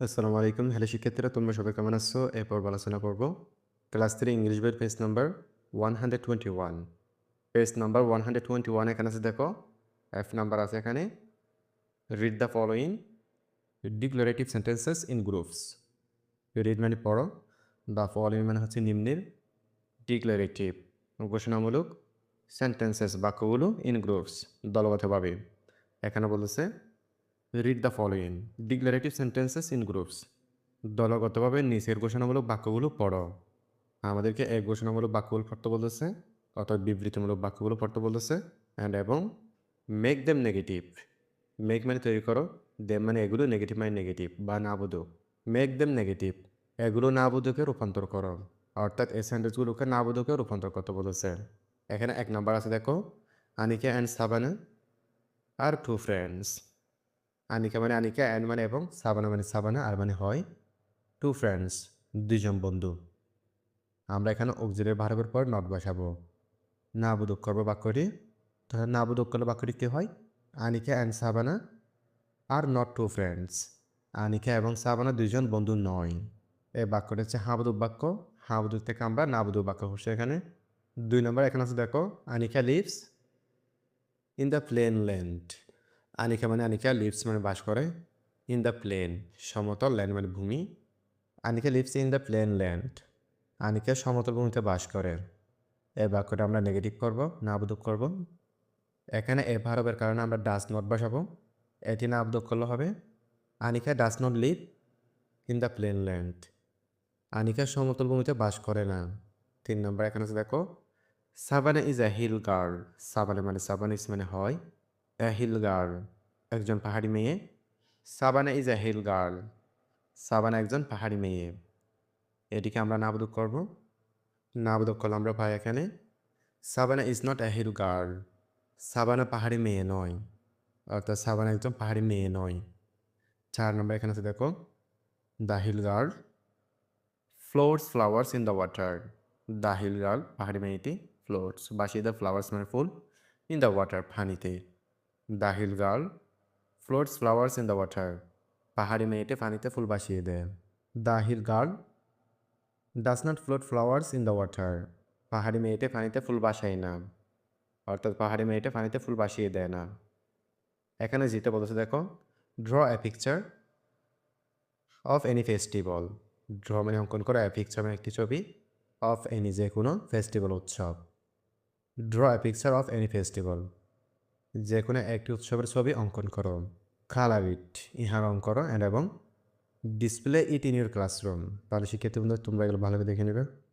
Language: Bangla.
আসসালামু আলাইকুম। হ্যালো শিক্ষার্থীরা, তোমরা সবাই কেমন আছো? এরপর আলোচনা করব। ক্লাস থ্রি ইংলিশ বইয়ের page number one hundred twenty one page number one hundred twenty one এখানে আছে, দেখো। এফ নাম্বার আছে এখানে। Read the following declarative sentences in groups read মানে পড়ো। দ্য ফলোয়িং মানে হচ্ছে নিম্নের ডিক্লারেটিভ ঘোষণামূলক সেন্টেন্সেস বাক্যগুলো ইন গ্রুপস দলগতভাবে এখানে বলেছে read the following declarative sentences in groups দলগতভাবে নিচের ঘোষণামূলক বাক্যগুলো পড়ো। আমাদেরকে এক ঘোষণামূলক বাক্যগুলো পড়তে বলতেছে, অর্থাৎ বিবৃতিমূলক বাক্যগুলো পড়তে বলতেছে অ্যান্ড এবং মেক দেম নেগেটিভ মেক মানে তৈরি করো দেম মানে এগুলো নেগেটিভ মানে নেগেটিভ বা না বোধক মেক দেম নেগেটিভ এগুলো না বোধকে রূপান্তর করো। অর্থাৎ এই সেন্টেন্সগুলোকে না বোধকে রূপান্তর করতে বলেছে এখানে এক নাম্বার আছে, দেখো Anika and Sabana are two friends Anika মানে আনিকা অ্যান্ড মানে এবং সাবানা মানে সাবানা, আর মানে হয় টু ফ্রেন্ডস দুজন বন্ধু। আমরা এখানে অক্সিলের ভারবের পর নট বসাবো। না বোধক করব বাক্যটি। তাহলে না বোধক করলে বাক্যটি কী হয়? Anika and Sabana are not two friends Anika এবং সাবানা দুজন বন্ধু নয়। এই বাক্যটা হচ্ছে হাবুদুক বাক্য। হাবুদুক থেকে আমরা না বোধক বাক্য হচ্ছে এখানে। দুই নম্বর এখানে আছে দেখো, Anika lives in the plain land Anika মানে আনিকা লিভস মানে বাস করে ইন দ্য প্লেন সমতল ল্যান্ড মানে ভূমি। Anika lives in the plain land Anika সমতল ভূমিতে বাস করে। এই বাক্যটা আমরা নেগেটিভ করব না আবদক করব। এখানে এ ভারবের কারণে আমরা ডাস নট বসাবো। এটি না আবদক করলে হবে, Anika does not live in the plain land Anika সমতল ভূমিতে বাস করে না। তিন নম্বর এখানে দেখো, Sabana is a hill girl Sabana মানে সাবানা ইস মানে হয়। এ হিল গার্ল একজন পাহাড়ি মেয়ে। Sabana is a hill girl Sabana একজন পাহাড়ি মেয়ে। এটিকে আমরা নাবদক করব। নাবদক করলে আমরা পাই এখানে। Sabana is not a hill girl Sabana পাহাড়ি মেয়ে নয়, অর্থাৎ সাবানা একজন পাহাড়ি মেয়ে নয়। চার নম্বর এখানে আছে, দেখো the hill girl floats flowers in the water the hill girl পাহাড়ি মেয়েটি ফ্লোটস বাসি দ্য ফ্লাওয়ার্স মানে ফুল ইন দ্য ওয়াটার পানিতে। The hill girl floats flowers in the water পাহাড়ি মেয়েটি পানিতে ফুল বাসিয়ে দেয় the hill girl does not float flowers in the water পাহাড়ি মেয়েটি পানিতে ফুল বাসায় না। অর্থাৎ পাহাড়ি মেয়েটি পানিতে ফুল বাসিয়ে দেয় না। এখানে জিতে বলতেছে দেখো draw a picture of any festival draw মানে অঙ্কন করা এ পিকচার মানে একটি ছবি অফ এনি যে কোনো ফেস্টিভ্যাল উৎসব draw a picture of any festival যে কোনো একটি উৎসবের ছবি অঙ্কন করো। কালার ইট ইহার অঙ্কন করো অ্যান্ড এবং display it in your classroom তাহলে শিক্ষার্থী বন্ধু তোমরা এগুলো ভালোভাবে দেখে নেবে।